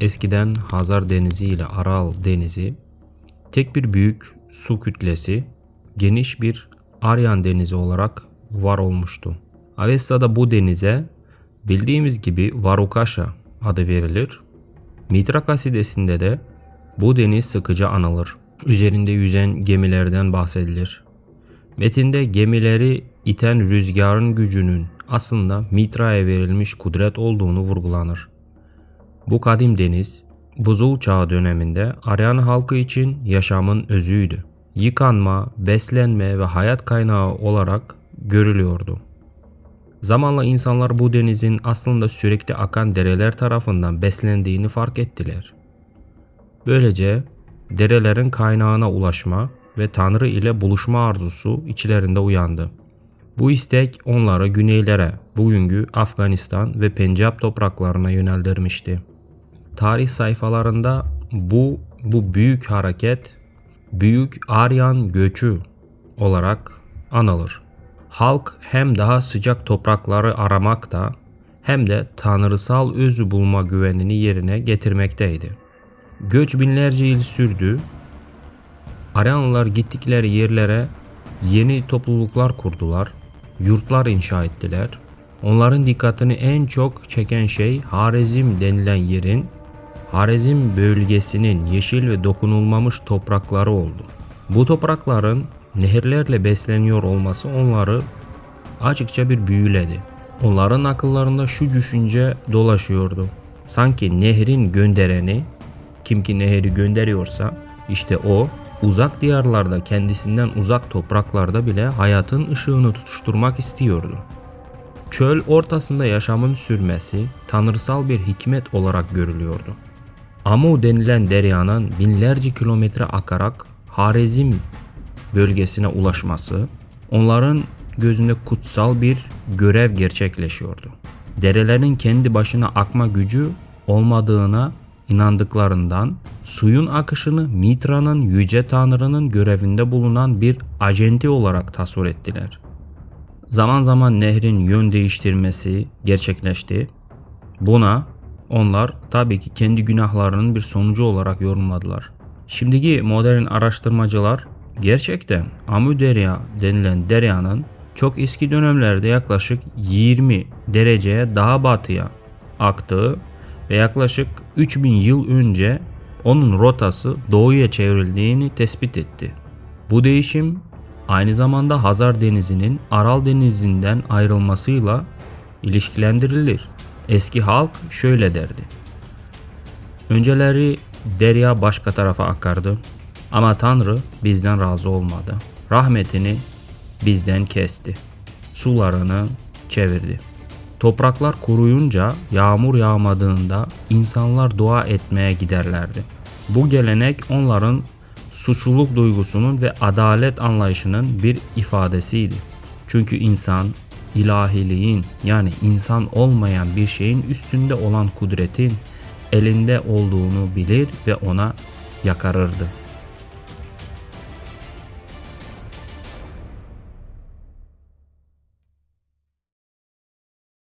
eskiden Hazar Denizi ile Aral Denizi tek bir büyük su kütlesi geniş bir Aryan Denizi olarak var olmuştu. Avesta'da bu denize bildiğimiz gibi Varukasha adı verilir. Mitra kasidesinde de bu deniz sıkıca anılır. Üzerinde yüzen gemilerden bahsedilir. Metinde gemileri iten rüzgarın gücünün aslında Mitra'ya verilmiş kudret olduğunu vurgulanır. Bu kadim deniz, buzul çağı döneminde Aryan halkı için yaşamın özüydü. Yıkanma, beslenme ve hayat kaynağı olarak görülüyordu. Zamanla insanlar bu denizin aslında sürekli akan dereler tarafından beslendiğini fark ettiler. Böylece derelerin kaynağına ulaşma ve Tanrı ile buluşma arzusu içlerinde uyandı. Bu istek onları güneylere, bugünkü Afganistan ve Pencap topraklarına yöneldirmişti. Tarih sayfalarında bu bu büyük hareket Büyük Aryan göçü olarak anılır. Halk hem daha sıcak toprakları aramakta hem de tanrısal özü bulma güvenini yerine getirmekteydi. Göç binlerce yıl sürdü. Aryanlılar gittikleri yerlere yeni topluluklar kurdular, yurtlar inşa ettiler. Onların dikkatini en çok çeken şey Harezm denilen yerin Harezm bölgesinin yeşil ve dokunulmamış toprakları oldu. Bu toprakların nehirlerle besleniyor olması onları açıkça bir büyüledi. Onların akıllarında şu düşünce dolaşıyordu. Sanki nehrin göndereni, kim ki nehri gönderiyorsa işte o uzak diyarlarda kendisinden uzak topraklarda bile hayatın ışığını tutuşturmak istiyordu. Çöl ortasında yaşamın sürmesi tanrısal bir hikmet olarak görülüyordu. Amu denilen deryanın binlerce kilometre akarak Harezm bölgesine ulaşması onların gözünde kutsal bir görev gerçekleşiyordu. Derelerin kendi başına akma gücü olmadığına inandıklarından suyun akışını Mitra'nın yüce tanrının görevinde bulunan bir acenti olarak tasvir ettiler. Zaman zaman nehrin yön değiştirmesi gerçekleşti. Buna onlar tabii ki kendi günahlarının bir sonucu olarak yorumladılar. Şimdiki modern araştırmacılar gerçekten Amu Derya denilen deryanın çok eski dönemlerde yaklaşık 20 dereceye daha batıya aktığı ve yaklaşık 3000 yıl önce onun rotası doğuya çevrildiğini tespit etti. Bu değişim aynı zamanda Hazar Denizi'nin Aral Denizi'nden ayrılmasıyla ilişkilendirilir. Eski halk şöyle derdi. Önceleri derya başka tarafa akardı ama Tanrı bizden razı olmadı. Rahmetini bizden kesti. Sularını çevirdi. Topraklar kuruyunca yağmur yağmadığında insanlar dua etmeye giderlerdi. Bu gelenek onların suçluluk duygusunun ve adalet anlayışının bir ifadesiydi. Çünkü insan ilahiliğin yani insan olmayan bir şeyin üstünde olan kudretin elinde olduğunu bilir ve ona yakarırdı.